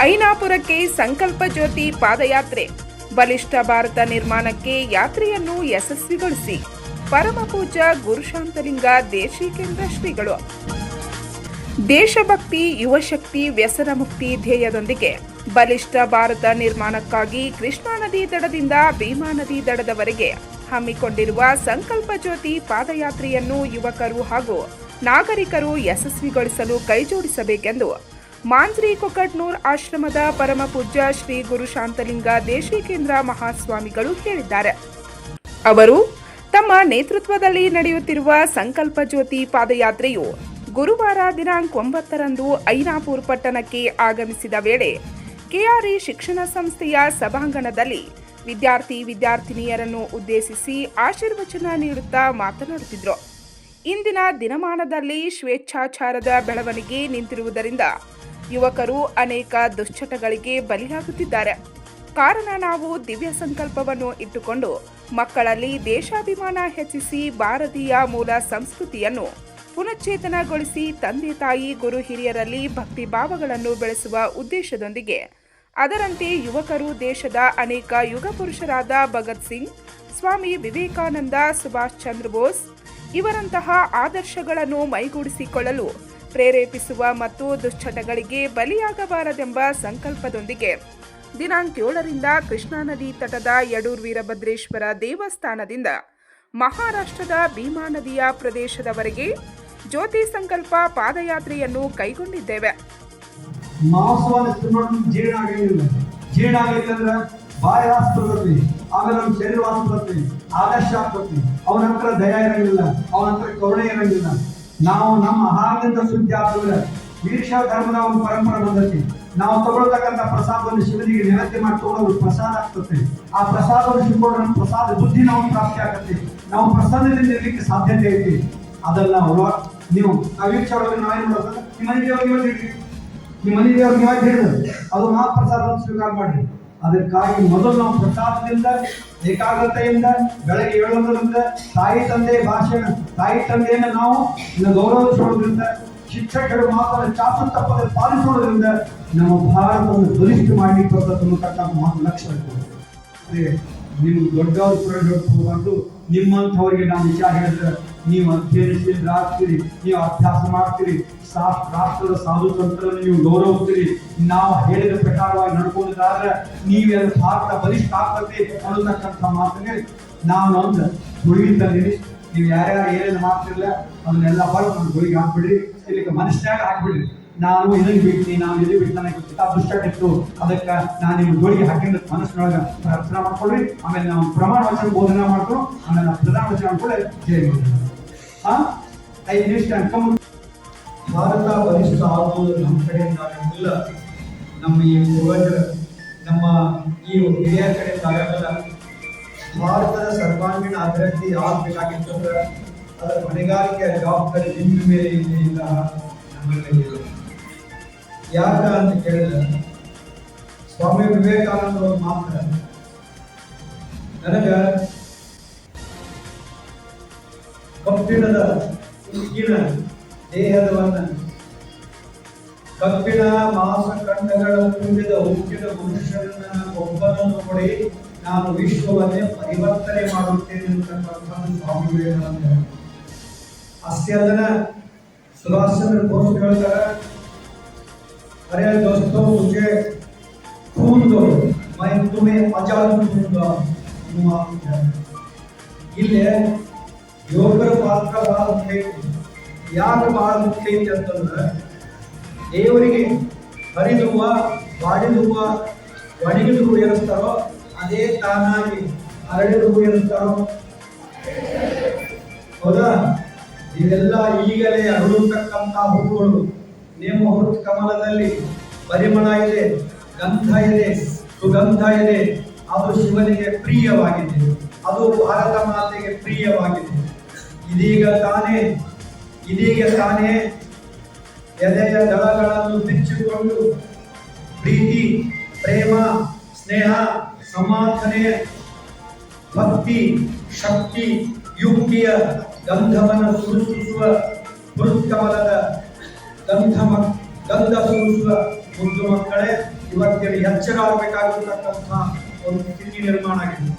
ಐನಾಪುರಕ್ಕೆ ಸಂಕಲ್ಪ ಜ್ಯೋತಿ ಪಾದಯಾತ್ರೆ. ಬಲಿಷ್ಠ ಭಾರತ ನಿರ್ಮಾಣಕ್ಕೆ ಯಾತ್ರೆಯನ್ನು ಯಶಸ್ವಿಗೊಳಿಸಿ. ಪರಮಪೂಜ ಗುರುಶಾಂತಲಿಂಗ ದೇಶಿಕೇಂದ್ರ ಶ್ರೀಗಳು. ದೇಶಭಕ್ತಿ, ಯುವಶಕ್ತಿ ವ್ಯಸನ ಮುಕ್ತಿ ಧ್ಯೇಯದೊಂದಿಗೆ ಬಲಿಷ್ಠ ಭಾರತ ನಿರ್ಮಾಣಕ್ಕಾಗಿ ಕೃಷ್ಣಾ ನದಿ ದಡದಿಂದ ಭೀಮಾ ನದಿ ದಡದವರೆಗೆ ಹಮ್ಮಿಕೊಂಡಿರುವ ಸಂಕಲ್ಪ ಜ್ಯೋತಿ ಪಾದಯಾತ್ರೆಯನ್ನು ಯುವಕರು ಹಾಗೂ ನಾಗರಿಕರು ಯಶಸ್ವಿಗೊಳಿಸಲು ಕೈಜೋಡಿಸಬೇಕೆಂದು ಮಾಂಜ್ರಿ ಕೊಕಟ್ನೂರ್ ಆಶ್ರಮದ ಪರಮ ಪೂಜ್ಯ ಶ್ರೀ ಗುರು ಶಾಂತಲಿಂಗ ದೇಶಿಕೇಂದ್ರ ಮಹಾಸ್ವಾಮಿಗಳು ಹೇಳಿದ್ದಾರೆ. ಅವರು ತಮ್ಮ ನೇತೃತ್ವದಲ್ಲಿ ನಡೆಯುತ್ತಿರುವ ಸಂಕಲ್ಪ ಜ್ಯೋತಿ ಪಾದಯಾತ್ರೆಯು ಗುರುವಾರ ದಿನಾಂಕ ಒಂಬತ್ತರಂದು ಐನಾಪುರ್ ಪಟ್ಟಣಕ್ಕೆ ಆಗಮಿಸಿದ ವೇಳೆ ಕೆಆರ್ಇ ಶಿಕ್ಷಣ ಸಂಸ್ಥೆಯ ಸಭಾಂಗಣದಲ್ಲಿ ವಿದ್ಯಾರ್ಥಿ ವಿದ್ಯಾರ್ಥಿನಿಯರನ್ನು ಉದ್ದೇಶಿಸಿ ಆಶೀರ್ವಚನ ನೀಡುತ್ತಾ ಮಾತನಾಡುತ್ತಿದ್ದರು ಇಂದಿನ ದಿನಮಾನದಲ್ಲಿ ಸ್ವೇಚ್ಛಾಚಾರದ ಬೆಳವಣಿಗೆ ನಿಂತಿರುವುದರಿಂದ ಯುವಕರು ಅನೇಕ ದುಶ್ಚಟಗಳಿಗೆ ಬಲಿಯಾಗುತ್ತಿದ್ದಾರೆ. ಕಾರಣ ನಾವು ದಿವ್ಯ ಸಂಕಲ್ಪವನ್ನು ಇಟ್ಟುಕೊಂಡು ಮಕ್ಕಳಲ್ಲಿ ದೇಶಾಭಿಮಾನ ಹೆಚ್ಚಿಸಿ ಭಾರತೀಯ ಮೂಲ ಸಂಸ್ಕೃತಿಯನ್ನು ಪುನಶ್ಚೇತನಗೊಳಿಸಿ ತಂದೆ ತಾಯಿ ಗುರು ಹಿರಿಯರಲ್ಲಿ ಭಕ್ತಿ ಭಾವಗಳನ್ನು ಬೆಳೆಸುವ ಉದ್ದೇಶದೊಂದಿಗೆ. ಅದರಂತೆ ಯುವಕರು ದೇಶದ ಅನೇಕ ಯುಗ ಪುರುಷರಾದ ಭಗತ್ ಸಿಂಗ್, ಸ್ವಾಮಿ ವಿವೇಕಾನಂದ, ಸುಭಾಷ್ ಚಂದ್ರ ಬೋಸ್ ಇವರಂತಹ ಆದರ್ಶಗಳನ್ನು ಮೈಗೂಡಿಸಿಕೊಳ್ಳಲು ಪ್ರೇರೇಪಿಸುವ ಮತ್ತು ದುಶ್ಚಟಗಳಿಗೆ ಬಲಿಯಾಗಬಾರದೆಂಬ ಸಂಕಲ್ಪದೊಂದಿಗೆ. ದಿನಾಂಕ ಏಳರಿಂದ ಕೃಷ್ಣಾ ನದಿ ತಟದ ಯಡೂರ್ ವೀರಭದ್ರೇಶ್ವರ ದೇವಸ್ಥಾನದಿಂದ ಮಹಾರಾಷ್ಟ್ರದ ಭೀಮಾ ನದಿಯ ಪ್ರದೇಶದವರೆಗೆ ಜ್ಯೋತಿ ಸಂಕಲ್ಪ ಪಾದಯಾತ್ರೆಯನ್ನು ಕೈಗೊಂಡಿದ್ದೇವೆ. ಅವನ ಹತ್ರ ದಯ ಇರಂಗಿಲ್ಲ, ಅವನ ಹತ್ರ ಕರುಣೆ ಇರಂಗಿಲ್ಲ. ನಾವು ನಮ್ಮ ಆಹಾರದಿಂದ ಶುದ್ಧಿ ಆದ್ರೆ ವೀಕ್ಷಾ ಧರ್ಮದ ಒಂದು ಪರಂಪರೆ ಬಂದೈತಿ. ನಾವು ತಗೊಳ್ತಕ್ಕಂಥ ಪ್ರಸಾದವನ್ನು ಶಿವನಿಗೆ ನೆನಪಿ ಮಾಡಿ ತಗೊಳ್ಳೋದು ಪ್ರಸಾದ ಆಗ್ತದೆ ಆ ಪ್ರಸಾದವನ್ನು ಶಿವಕೊಂಡ್ರೆ ನಮ್ಮ ಪ್ರಸಾದ ಬುದ್ಧಿ ನಾವು ಪ್ರಾಪ್ತಿ ಆಗತ್ತೆ. ನಾವು ಪ್ರಸಾದದಿಂದ ಇರಲಿಕ್ಕೆ ಸಾಧ್ಯತೆ ಐತಿ. ಅದನ್ನ ಅವರು, ನೀವು ಆ ನಾವು ಏನು ಬರ್ತದೆ ಮಾಡೋದು ನಿಮ್ಮ ಮನೆ ದೇವರಿಗೆ ನಿಮ್ಮ ಮನೆ ದೇವ್ರಿಗೆ ಹೇಳಿದ್ರು? ಅದು ಮಹಾಪ್ರಸಾದವನ್ನು ಸ್ವೀಕಾರ ಮಾಡಿ ಅದಕ್ಕಾಗಿ ಮೊದಲು ನಾವು ಪ್ರಸಾದದಿಂದ, ಏಕಾಗ್ರತೆಯಿಂದ ಬೆಳಗ್ಗೆ ಏಳೋದ್ರಿಂದ ತಾಯಿ ತಂದೆ ಭಾಷಣ ತಾಯಿ ತಂದೆಯನ್ನು ನಾವು ಇನ್ನು ಗೌರವಿಸೋದ್ರಿಂದ ಶಿಕ್ಷಕರು ಮಾತ್ರ ಚಾಚು ತಪ್ಪದೆ ಪಾಲಿಸೋದ್ರಿಂದ ನಮ್ಮ ಭಾರತವನ್ನು ಬಲಿಷ್ಠ ಮಾಡಲಿಕ್ಕೆ ಬರ್ತಕ್ಕಂಥ ಮಾತು ಲಕ್ಷ್ಯ ಇರ್ತದೆ ನಿಮ್ಗೆ ದೊಡ್ಡವರು ಕೂಡ ಹೋಗ್ಬಾರ್ದು ನಿಮ್ಮಂಥವರಿಗೆ ನಾವು ವಿಚಾರ ಹೇಳಿದ್ರೆ ನೀವು ಅಧ್ಯಯನಶೀಲ ಆಗ್ತೀರಿ ನೀವು ಅಭ್ಯಾಸ ಮಾಡ್ತೀರಿ ರಾಷ್ಟ್ರದ ಸಾಧು ಸಂತರನ್ನು ನೀವು ಗೌರವಿಸ್ತೀರಿ. ನಾವು ಹೇಳಿದ ಪ್ರಕಾರವಾಗಿ ನಡ್ಕೊಂಡಿದ್ದಾದ್ರೆ ನೀವು ಅದು ಭಾರತ ಬಲಿಷ್ಠ ಆಗ್ತದೆ ಅನ್ನತಕ್ಕಂಥ ಮಾತನ್ನೇ ನಾವು ಒಂದು ಹುಡುಗಿದ್ದಲ್ಲಿ ನೀವು ಯಾರ್ಯಾರು ಏನೇನು ಮಾಡ್ತಿರಲ್ಲ ಅದನ್ನೆಲ್ಲ ಹೊರಗೆ ಒಂದು ಗುಳಿಗೆ ಹಾಕ್ಬಿಡ್ರಿ. ಇಲ್ಲಿಗೆ ಮನುಷ್ಯನಾಗ ಹಾಕ್ಬಿಡ್ರಿ. ನಾನು ಇದನ್ನು ಬಿಡ್ತೀನಿ, ನಾನು ಎಲ್ಲಿ ನನಗೆ ಕಿತಾಬ್ ದುಷ್ಟ ಇತ್ತು, ಅದಕ್ಕೆ ನಾನು ನಿಮ್ಮ ಗೋಳಿಗೆ ಹಾಕಿದ ಮನಸ್ಸಿನೊಳಗೆ ಪ್ರಾರ್ಥನೆ ಮಾಡ್ಕೊಳ್ರಿ. ಆಮೇಲೆ ನಾವು ಪ್ರಮಾಣ ವಚನ ಬೋಧನೆ ಮಾಡ್ಕೊಂಡು, ಆಮೇಲೆ ನಾವು ಪ್ರಧಾನ ವಚನ ಮಾಡ್ಕೊಳ್ಳಿ ಜಯ ಐದು ನಿಮಿಷ ಕಮ್ ಭಾರತ ಬಲಿಷ್ಠ ಆಗುವುದು ನಮ್ಮ ಕಡೆಯಿಂದ ಆಗಿಲ್ಲ ನಮ್ಮ ಈ ಪೂರ್ವಜರ, ನಮ್ಮ ಈ ಹಿರಿಯ ಕಡೆಯಿಂದ ಆಗಲ್ಲ ಭಾರತದ ಸರ್ವಾಂಗೀಣ ಅಭಿವೃದ್ಧಿ ಆಗಬೇಕಾಗಿತ್ತಂದ್ರೆ ಅದರ ಹೊಣೆಗಾರಿಕೆ ಜವಾಬ್ದಾರಿ ನಿಮ್ಮ ಮೇಲೆ ಇಲ್ಲ ನಮ್ಮ ಮೇಲೆ ಯಾಕ ಅಂತ ಕೇಳಿದ್ರೆ, ಸ್ವಾಮಿ ವಿವೇಕಾನಂದ ಅವರು ಮಾತ್ರ. ನನಗ ಕಬ್ಬಿಣದ ಉಕ್ಕಿನ ದೇಹದವನ್ನ ಕಬ್ಬಿಣ ಮಾಸ ಖಂಡಗಳ ತುಂಬಿದ ಉಕ್ಕಿನ ಮನುಷ್ಯನನ್ನ ಒಬ್ಬನನ್ನು ನೋಡಿ ನಾನು ವಿಶ್ವವನ್ನೇ ಪರಿವರ್ತನೆ ಮಾಡುತ್ತೇನೆ ಅಂತಕ್ಕಂಥ ಸ್ವಾಮಿ ವಿವೇಕಾನಂದ ಅಷ್ಟೇ ಅಲ್ಲದ ಸುಭಾಷ್ ಚಂದ್ರ ಬೋಸ್ ಹೇಳ್ತಾರೆ, ಅರೆ ದೋಸ್ತೋ ಮುಜೆ ಖೂನ್ ಮೈ ತುಮೆ ಅಜಾದ್ ಖೂನ್ ಯೋಗರ ಪಾತ್ರ ಬಹಳ ಮುಖ್ಯ ಐತಿ ಯಾಕೆ ಬಹಳ ಮುಖ್ಯ ಐತಿ ಅಂತಂದ್ರೆ, ದೇವರಿಗೆ ಹರಿದುವ ಬಾಡಿದುವ, ಒಣಗಿದ ಹೂ ಅದೇ ತಾನಾಗಿ ಹರಡಿದ ಹೂ ಹೌದಾ? ಇದೆಲ್ಲ ಈಗಲೇ ಅರಳುತ್ತಕ್ಕಂಥ ಹೂಗಳು ನಿಮ್ಮ ಹೃತ್ ಕಮಲದಲ್ಲಿ ಪರಿಮಳ ಇದೆ, ಗಂಧ ಇದೆ, ಸುಗಂಧ ಇದೆ. ಅದು ಶಿವನಿಗೆ ಪ್ರಿಯವಾಗಿದೆ. ಅದು ಭಾರತ ಮಾತೆಗೆ ಪ್ರಿಯವಾಗಿದೆ. ಇದೀಗ ತಾನೇ ಇದೀಗ ತಾನೇ ಎದೆಯ ದಳಗಳನ್ನು ಬಿಚ್ಚಿಕೊಂಡು ಪ್ರೀತಿ, ಪ್ರೇಮ, ಸ್ನೇಹ, ಸಮಾಧಾನೆ, ಭಕ್ತಿ, ಶಕ್ತಿ, ಯುಕ್ತಿಯ ಗಂಧವನ್ನು ಸೃಷ್ಟಿಸುವ ಹೃತ್ಕಮಲದ ಗಂಧ ಗಂಧ ಸುರಿಸುವ ಮುದ್ದು ಮಕ್ಕಳೇ ಇವತ್ತಿನ ಎಚ್ಚರ ಆಗಬೇಕಾಗಿರ್ತಕ್ಕಂತಹ ಒಂದು ಸ್ಥಿತಿ ನಿರ್ಮಾಣ ಆಗಿದೆ.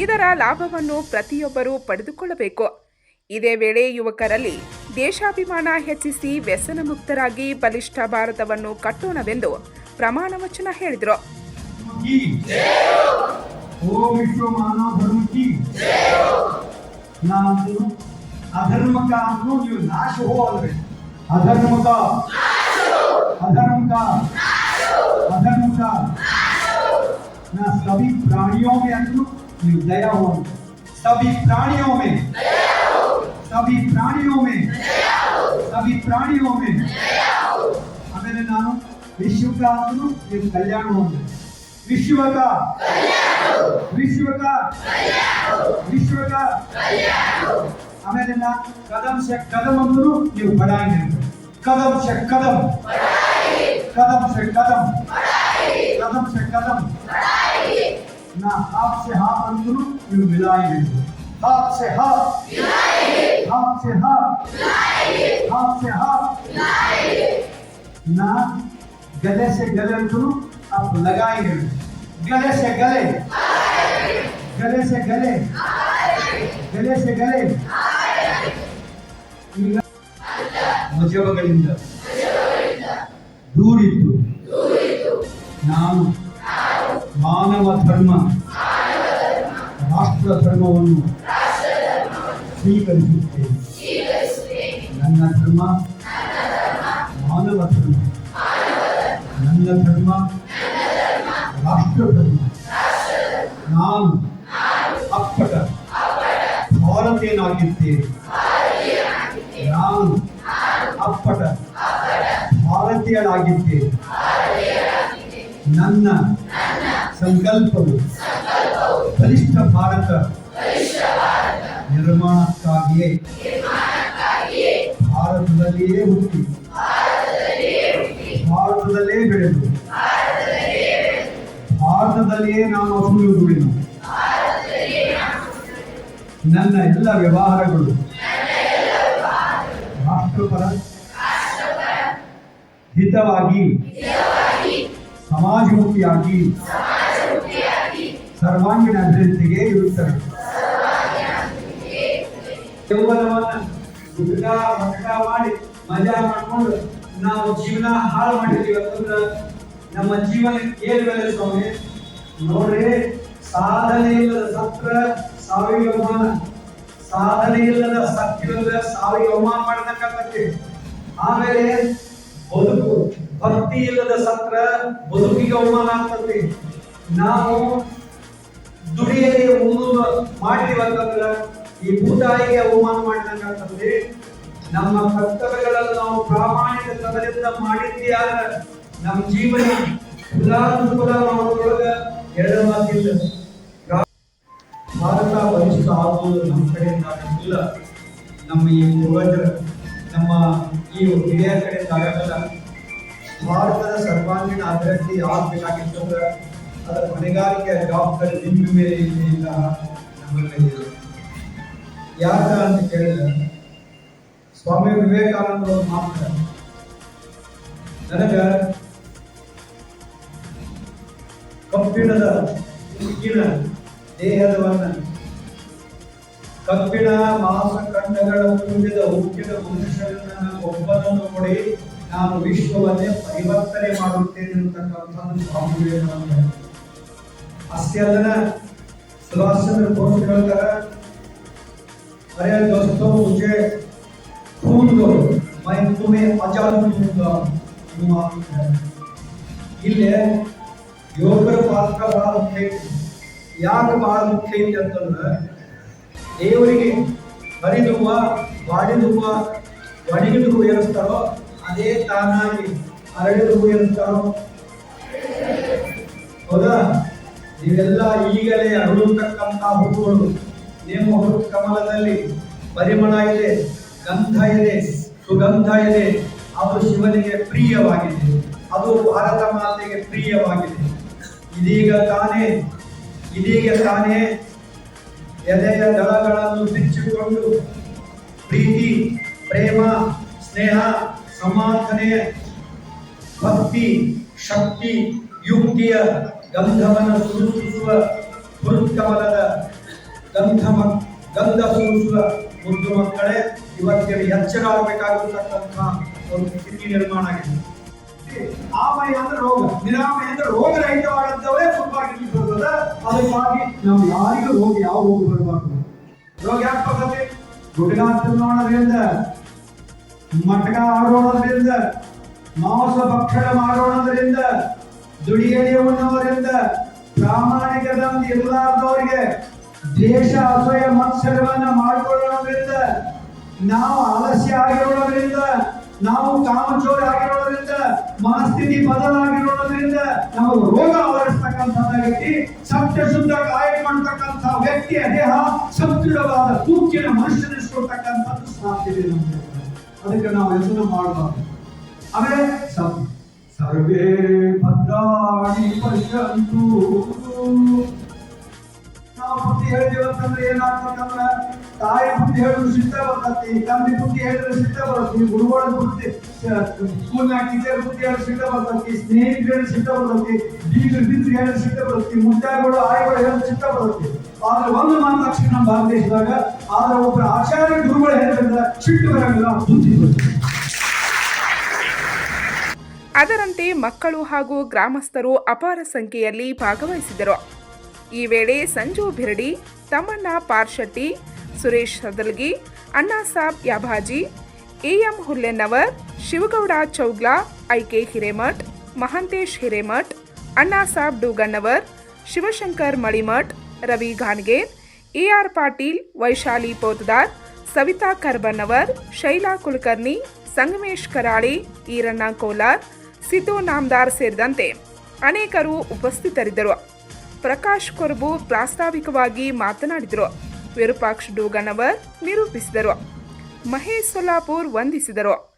ಇದರ ಲಾಭವನ್ನು ಪ್ರತಿಯೊಬ್ಬರೂ ಪಡೆದುಕೊಳ್ಳಬೇಕು. ಇದೇ ವೇಳೆ ಯುವಕರಲ್ಲಿ ದೇಶಾಭಿಮಾನ ಹೆಚ್ಚಿಸಿ ವ್ಯಸನ ಮುಕ್ತರಾಗಿ ಬಲಿಷ್ಠ ಭಾರತವನ್ನು ಕಟ್ಟೋಣವೆಂದು ಪ್ರಮಾಣ ವಚನ ಹೇಳಿದರು की ओ विश्व मानव धर्म की ನಾನು ಅಧರ್ಮಕ ಅಂತೂ ನೀವು ನಾಶ ಹೋಗಲ್ರಿ ಅಧರ್ಮಕ अधर्म का अधर्म का ना सभी प्राणियों में अंदर ये दया हो सभी प्राणियों में सभी प्राणियों में सभी प्राणियों में ಆಮೇಲೆ ನಾನು ವಿಶ್ವಕ ಅಂದ್ರು ನೀವು ಕಲ್ಯಾಣ ಒಂದು ವಿಶ್ವಕ ವಿಶ್ವಕ ವಿಶ್ವಕ ಆಮೇಲೆ ನಾ ಕದಂ ಸೆ ಕದಂ ಅಂದ್ರು ನೀವು ಬಡಾಯಿ ಅಂತ ಕದಂ ಸೆ ಕದಂ कदम से कदम कदम से कदम ना हाथ से हाथ अंदरू यू मिलाएंगे हाथ से हाथ हाथ से हाथ हाथ से हाथ ना गले से गले अंदरू आप लगाएंगे गले से गले गले से गले गले से गले ಈಗ ಮಜಬಗಳಿಂದ ದೂರಿದ್ದು ನಾನು ಮಾನವ ಧರ್ಮ ರಾಷ್ಟ್ರ ಧರ್ಮವನ್ನು ಸ್ವೀಕರಿಸುತ್ತೇನೆ ನನ್ನ ಧರ್ಮ ಮಾನವ ಧರ್ಮ ನನ್ನ ಧರ್ಮ ರಾಷ್ಟ್ರ ಧರ್ಮ ನಾನು ಅಪ್ಪಟ ಭಾರತೀಯನಾಗಿದ್ದೇನೆ ನಾನು ಅಪ್ಪಟ ಭಾರತೀಯರಾಗಿದ್ದೇನೆ ನನ್ನ ಸಂಕಲ್ಪವು ಬಲಿಷ್ಠ ಭಾರತ ನಿರ್ಮಾಣಕ್ಕಾಗಿಯೇ ಭಾರತದಲ್ಲಿಯೇ ಹುಟ್ಟಿ. ಭಾರತದಲ್ಲೇ ಬೆಳೆದು. ಭಾರತದಲ್ಲಿಯೇ ನಾನು ಅಸೂಯು ದುಡಿನು ನನ್ನ ಎಲ್ಲ ವ್ಯವಹಾರಗಳು ರಾಷ್ಟ್ರಪರ ಹಿತವಾಗಿ ಸಮಾಜಮುಖಿಯಾಗಿ ಸರ್ವಾಂಗೀಣ ಅಭಿವೃದ್ಧಿಗೆ ಇರುತ್ತವೆ. ಮಾಡಿ ಮಜಾ ಮಾಡ್ಕೊಂಡು ನಾವು ಜೀವನ ಹಾಳು ಮಾಡಿದೀವಿ ಅಂತಂದ್ರ ನಮ್ಮ ಜೀವನ ಏನ್ ಬೆಲೆ ಸ್ವಾಮಿ? ನೋಡ್ರಿ, ಸಾಧನೆ ಇಲ್ಲದ ಸತ್ರ ಸಾವಿಗೆ ಅವಮಾನ. ಸಾಧನೆ ಇಲ್ಲದ ಸತ್ಯದ ಸಾವಿಗೆ ಅವಮಾನ ಮಾಡತಕ್ಕಂಥಕ್ಕೆ ಆಮೇಲೆ ಬದುಕು, ಭಕ್ತಿ ಇಲ್ಲದ ಸತ್ರ ಬದುಕಿಗೆ ಅವಮಾನ ಆಗ್ತದೆ. ನಾವು ದುಡಿಯದೆ ಮುಂದೊಂದು ಮಾಡಿದೀವಿ ಅಂತಂದ್ರ ಈ ಭೂತಾಯಿಗೆ ಅವಮಾನ ಮಾಡಿದಂಗೆ ನಮ್ಮ ಕರ್ತವ್ಯಗಳನ್ನು ನಾವು ಪ್ರಾಮಾಣಿಕ ಸದರಿಂದ ಆದ್ರೆ ನಮ್ಮ ಜೀವನ ಕುಲಾನುಕೂಲ ಮಾಡೋದ್ರೊಳಗ ಮಾತಿಲ್ಲ. ಭಾರತ ಬಲಿಷ್ಠ ಆಗುವುದು ನಮ್ಮ ಕಡೆಯಿಂದ ಆಗಿಲ್ಲ ನಮ್ಮ ಈ ಪೂರ್ವಜರ, ನಮ್ಮ ಈ ಹಿರಿಯರ ಕಡೆಯಿಂದ ಆಗಲ್ಲ. ಭಾರತದ ಸರ್ವಾಂಗೀಣ ಅಭಿವೃದ್ಧಿ ಆಗಬೇಕಾಗಿತ್ತು ಅದರ ಹೊಣೆಗಾರಿಕೆಯ ಜವಾಬ್ದಾರಿ ನಿಮ್ಮ ಮೇಲೆ ಇಲ್ಲ ಯಾಕ ಅಂತ ಕೇಳಿದ್ರೆ ಸ್ವಾಮಿ ವಿವೇಕಾನಂದರು ಮಾತ್ರ ನನಗ ಕಬ್ಬಿಣದ ಉಕ್ಕಿನ ದೇಹದವನ್ನ ಕಬ್ಬಿಣ ಮಾಂಸಖಂಡಗಳ ತುಂಬಿದ ಉಕ್ಕಿನ ಮನುಷ್ಯರನ್ನ ಒಬ್ಬನನ್ನು ಕೊಡಿ ನಾನು ವಿಶ್ವವನ್ನೇ ಪರಿವರ್ತನೆ ಮಾಡುತ್ತೇನೆ ಅಂತಕ್ಕಂಥದ್ದು ಸ್ವಾಮಿ ವಿವೇಕಾನಂದ ಅಷ್ಟೇ ಅದನ್ನ ಸುಭಾಷ್ ಚಂದ್ರ ಬೋಸ್ ಹೇಳ್ತಾರೆ अरे दोस्तों मुझे खून दो मैं तुम्हें आजाद दूंगा ಇಲ್ಲಿ ಯೋಗರ ಪಾತ್ರ ಬಹಳ ಮುಖ್ಯ ಐತಿ ಯಾಕೆ ಬಹಳ ಮುಖ್ಯ ಐತಿ ಅಂತಂದ್ರೆ ದೇವರಿಗೆ ಹರಿದುವ ಬಾಡಿದುವ ಒಣಗಿದು ಹೂ ಏರಿಸ್ತಾರೋ ಅದೇ ತಾನಾಗಿ ಅರಳಿದ ಹೂ ಏರಿಸ್ತಾರೋ ಹೌದಾ ನೀವೆಲ್ಲ ಈಗಲೇ ಅರಳುತ್ತಕ್ಕಂಥ ಹೂಗಳು ನಿಮ್ಮ ಹುಟ್ಟು ಕಮಲದಲ್ಲಿ ಪರಿಮಳ ಇದೆ, ಗಂಧ ಇದೆ, ಸುಗಂಧ ಇದೆ. ಅದು ಶಿವನಿಗೆ ಪ್ರಿಯವಾಗಿದೆ. ಅದು ಭಾರತ ಮಾತೆಗೆ ಪ್ರಿಯವಾಗಿದೆ. ಇದೀಗ ತಾನೇ ಇದೀಗ ತಾನೇ ಎದೆಯ ದಳಗಳನ್ನು ಬಿಚ್ಚಿಕೊಂಡು ಪ್ರೀತಿ, ಪ್ರೇಮ, ಸ್ನೇಹ, ಸಮಾಧಾನೆ, ಭಕ್ತಿ, ಶಕ್ತಿ, ಯುಕ್ತಿಯ ಗಂಧವನ್ನು ಸೃಷ್ಟಿಸುವ ಹೃತ್ಕಮಲದ ಗಂಧ ಮ- ಗಂಧ ಸೂಸುವ ಮುದ್ದು ಮಕ್ಕಳೇ ಇವತ್ತಿನ ಒಂದು ಸ್ಥಿತಿ ನಿರ್ಮಾಣ ಆಗಿದೆ. ಆಮಯ ಅಂದ್ರೆ ರೋಗ. ನಿರಾಮಯ ಅಂದ್ರೆ ರೋಗರಹಿತವಾದಂಥವರೇ ಫುಟ್ಬಾಲ್ ಬರ್ತದ ಅದಕ್ಕಾಗಿ ನಾವು ಯಾರಿಗೂ ರೋಗ ಯಾವ ರೋಗ ಬರಬಾರ್ದು. ರೋಗ ಯಾಕೆ ಬರ್ತದೆ? ಗುಡಿಗಾಟ ನೋಡೋದ್ರಿಂದ ಮಟಕ ಆಡೋಣದ್ರಿಂದ ಮಾಂಸ ಭಕ್ಷಣ ಮಾಡೋಣದ್ರಿಂದ ದುಡಿಯಲಿ ಉಣ್ಣೋದ್ರಿಂದ ಪ್ರಾಮಾಣಿಕದಂತ ಇರಲಾರ್ದವರಿಗೆ ದೇಶ ಅಸಹ್ಯ ಮತ್ಸರವನ್ನ ಮಾಡಿಕೊಳ್ಳೋದ್ರಿಂದ, ನಾವು ಆಲಸ್ಯ ಆಗಿರೋದ್ರಿಂದ, ನಾವು ಕಾಮಚೋರ ಆಗಿರೋದ್ರಿಂದ, ಮನಸ್ಥಿತಿ ಬದಲಾಗಿರೋದ್ರಿಂದ ನಾವು ರೋಗ ಆವರಿಸ್ತಕ್ಕಂಥದ್ದಾಗೈತಿ ಸತ್ಯ ಶುದ್ಧ ಗಾಯ ಮಾಡ್ತಕ್ಕಂಥ ವ್ಯಕ್ತಿಯ ದೇಹ ಸದೃಢವಾದ ತೂಕಿನ ಮನುಷ್ಯನಿಸ್ಕೊಳ್ತಕ್ಕಂಥದ್ದು ಸಾಧ್ಯತೆ ನಮಗೆ. ಅದಕ್ಕೆ ನಾವು ಹೆಸರು ಮಾಡಬಾರ್ದು. ಆಮೇಲೆ ಸರ್ವೇ ಭದ್ರಾಣಿ ಪಶ್ಯಂತು. ನಾವು ಬುದ್ಧಿ ಹೇಳ್ತೀವಂತಂದ್ರೆ ಏನಾಗ್ತದಂದ್ರ ತಾಯಿ ಬುದ್ಧಿ ಹೇಳಿದ್ರು ಸಿದ್ಧ ಬರ್ತತಿ, ತಂದೆ ಬುದ್ಧಿ ಹೇಳಿದ್ರೆ ಸಿದ್ಧ ಬರ್ತತಿ ಗುರುಗಳ ಬುದ್ಧಿ ಸ್ಕೂಲ್ನಾಗ ಟೀಚರ್ ಬುದ್ಧಿ ಹೇಳಿದ್ರೆ ಸಿದ್ಧ ಬರ್ತತಿ, ಸ್ನೇಹಿತರು ಹೇಳಿ ಸಿದ್ಧ ಬರ್ತತಿ, ಬೀಗರು ಬಿದ್ದು ಹೇಳಿದ್ರೆ ಸಿದ್ಧ ಬರ್ತತಿ, ಮುದ್ದಾಗಳು, ಆಯ್ಗಳು ಹೇಳಿದ್ರೆ ಸಿದ್ಧ ಬರ್ತತಿ. ಆದ್ರೆ ಒಂದು ಮಾತು ತಕ್ಷಣ ನಮ್ಮ ಭಾರತ ದೇಶದಾಗ ಆದ್ರೆ ಒಬ್ಬರ ಆಚಾರ್ಯ ಗುರುಗಳು ಹೇಳಿದ್ರೆ ಸಿಟ್ಟು ಬರಂಗಿಲ್ಲ ಬುದ್ಧಿ ಅದರಂತೆ ಮಕ್ಕಳು ಹಾಗೂ ಗ್ರಾಮಸ್ಥರು ಅಪಾರ ಸಂಖ್ಯೆಯಲ್ಲಿ ಭಾಗವಹಿಸಿದರು. ಈ ವೇಳೆ Sanju Biradi, Tammanna Parshetti Suresh Sadalgi Annasab Yabhaji, A M Hullennavar, Shivagouda Chougla, I K Hiremath, Mahantesh Hiremath Annasab Dugannavar, Shivashankar Malimath, Ravi Ghanger A R Patil, Vaishali Potdar, Savita Karbannavar Shaila Kulkarni, Sangamesh Karali, Iranna Kolar, Siddu Namdar ಸೇರಿದಂತೆ ಅನೇಕರು ಉಪಸ್ಥಿತರಿದ್ದರು. ಪ್ರಕಾಶ್ ಕೊರಬು ಪ್ರಾಸ್ತಾವಿಕವಾಗಿ ಮಾತನಾಡಿದರು. ವಿರೂಪಾಕ್ಷ ಡೂಗಣ್ಣವರ್ ನಿರೂಪಿಸಿದರು. ಮಹೇಶ್ ಸೊಲ್ಲಾಪುರ್ ವಂದಿಸಿದರು.